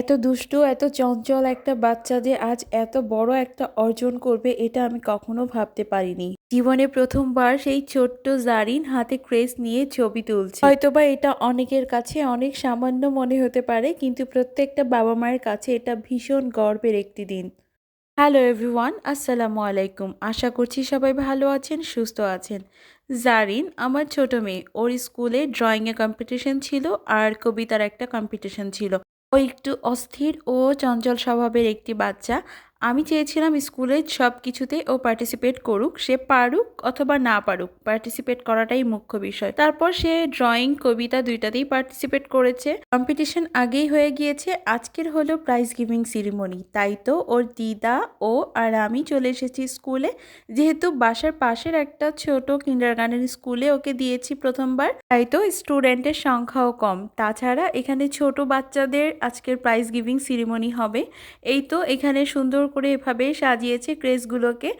এত দুষ্টু, এত চঞ্চল একটা বাচ্চা যে আজ এত বড় একটা অর্জন করবে এটা আমি কখনো ভাবতে পারিনি। জীবনে প্রথমবার সেই ছোট্ট জারিন হাতে ক্রেস নিয়ে ছবি তুলছে। হয়তোবা এটা অনেকের কাছে অনেক সামান্য মনে হতে পারে, কিন্তু প্রত্যেকটা বাবা মায়ের কাছে এটা ভীষণ গর্বের একটি দিন। হ্যালো এভরিওয়ান, আসসালামু আলাইকুম। আশা করছি সবাই ভালো আছেন, সুস্থ আছেন। জারিন আমার ছোট মেয়ে, ওর স্কুলে ড্রয়িংয়ে কম্পিটিশন ছিল আর কবিতার একটা কম্পিটিশন ছিল। একটু অস্থির ও চঞ্চল স্বভাবের একটি বাচ্চা। আমি চেয়েছিলাম স্কুলে সব কিছুতে ও পার্টিসিপেট করুক, সে পারুক অথবা না পারুক পার্টিসিপেট করাটাই মুখ্য বিষয়। তারপর সে ড্রয়িং কবিতা দুইটাতেই পার্টিসিপেট করেছে। কম্পিটিশন আগেই হয়ে গিয়েছে, আজকের হলো প্রাইজ গিভিং সিরিমনি তাই তো ওর দিদা, ও আর আমি চলে এসেছি স্কুলে। যেহেতু বাসার পাশের একটা ছোট কিন্ডার স্কুলে ওকে দিয়েছি প্রথমবার, তাই তো স্টুডেন্টের সংখ্যাও কম। তাছাড়া এখানে ছোট বাচ্চাদের আজকের প্রাইজ গিভিং সিরিমনি হবে। এই তো এখানে সুন্দর করে এভাবে সাজিয়েছে ক্রেসগুলোকে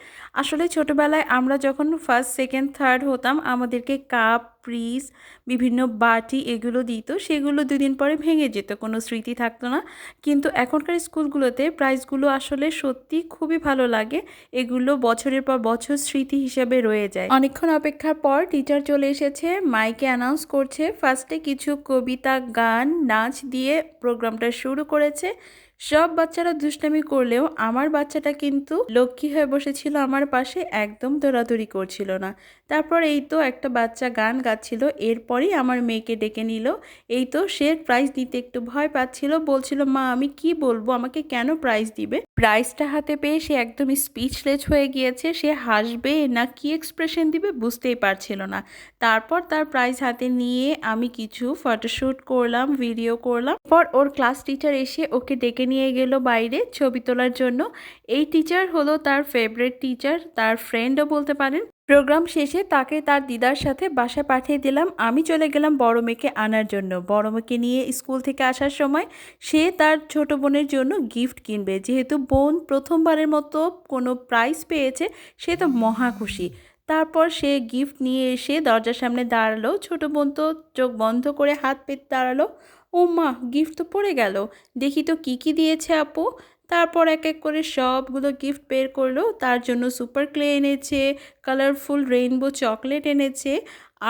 আসলে ছোটোবেলায় আমরা যখন ফার্স্ট সেকেন্ড থার্ড হতাম, আমাদেরকে কাপ ফ্রিজ বিভিন্ন বাটি এগুলো দিত, সেগুলো দুদিন পরে ভেঙে যেত, কোনো স্মৃতি থাকতো না। কিন্তু এখনকার স্কুলগুলোতে প্রাইজগুলো আসলে সত্যি খুবই ভালো লাগে, এগুলো বছরের পর বছর স্মৃতি হিসেবে রয়ে যায়। অনেকক্ষণ অপেক্ষার পর টিচার চলে এসেছে মাইকে অ্যানাউন্স করছে ফার্স্টে কিছু কবিতা, গান, নাচ দিয়ে প্রোগ্রামটা শুরু করেছে। সব বাচ্চারা দুষ্টামি করলেও আমার বাচ্চাটা কিন্তু লক্ষ্মী হয়ে বসেছিল আমার পাশে, একদম দৌড়াদৌড়ি করছিল না। তারপর এই তো একটা বাচ্চা গান গাচ্ছিল, এরপরই আমার মেয়েকে ডেকে নিল। এই তো সে প্রাইজ দিতে একটু ভয় পাচ্ছিল, বলছিল, মা, আমি কি বলব? আমাকে কেন প্রাইজ দিবে? প্রাইজটা হাতে পেয়ে সে একদম স্পিচলেস হয়ে গিয়েছে। সে হাসবে না কি এক্সপ্রেশন দিবে বুঝতেই পারছিল না। তারপর তার প্রাইজ হাতে নিয়ে আমি কিছু ফটোশ্যুট করলাম ভিডিও করলাম। পর ওর ক্লাস টিচার এসে ওকে ডেকে নিয়ে গেল বাইরে ছবি তোলার জন্য। এই টিচার হলো তার ফেভারেট টিচার তার ফ্রেন্ডও বলতে পারেন। প্রোগ্রাম শেষে তাকে তার দিদার সাথে বাসায় পাঠিয়ে দিলাম। আমি চলে গেলাম বড় মেয়েকে আনার জন্য। বড় মেয়েকে নিয়ে স্কুল থেকে আসার সময় সে তার ছোট বোনের জন্য গিফট কিনবে। যেহেতু বোন প্রথমবারের মতো কোনো প্রাইজ পেয়েছে, সে তো মহা খুশি। তারপর সে গিফট নিয়ে এসে দরজার সামনে দাঁড়াল। ছোট বোন তো চোখ বন্ধ করে হাত পেতে দাঁড়াল। ও মা গিফট তো পড়ে গেল। দেখি তো কী কী দিয়েছে আপু। তারপর এক এক করে সবগুলো গিফট বের করল। তার জন্য সুপার ক্লে এনেছে কালারফুল রেইনবো চকলেট এনেছে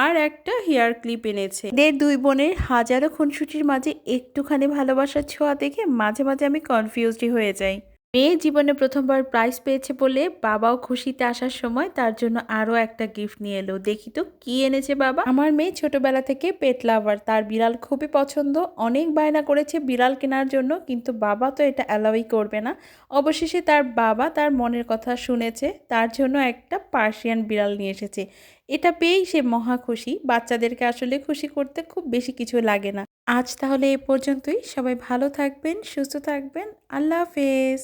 আর একটা হেয়ার ক্লিপ এনেছে। দের দুই বোনের হাজারো খুনসুটির মাঝে একটুখানি ভালোবাসার ছোঁয়া দেখে মাঝে মাঝে আমি কনফিউজডই হয়ে যাই। মেয়ে জীবনে প্রথমবার প্রাইজ পেয়েছে বলে বাবাও খুশিতে আসার সময় তার জন্য আরও একটা গিফট নিয়ে এলো। দেখি তো কি এনেছে বাবা? আমার মেয়ে ছোটবেলা থেকে পেট লাভার তার বিড়াল খুবই পছন্দ। অনেক বায়না করেছে বিড়াল কেনার জন্য, কিন্তু বাবা তো এটা অ্যালাউই করবে না। অবশেষে তার বাবা তার মনের কথা শুনেছে, তার জন্য একটা পার্সিয়ান বিড়াল নিয়ে এসেছে। এটা পেয়েই সে মহা খুশি। বাচ্চাদেরকে আসলে খুশি করতে খুব বেশি কিছু লাগে না। আজ তাহলে এ পর্যন্তই। সবাই ভালো থাকবেন, সুস্থ থাকবেন। আল্লাহ হাফেজ।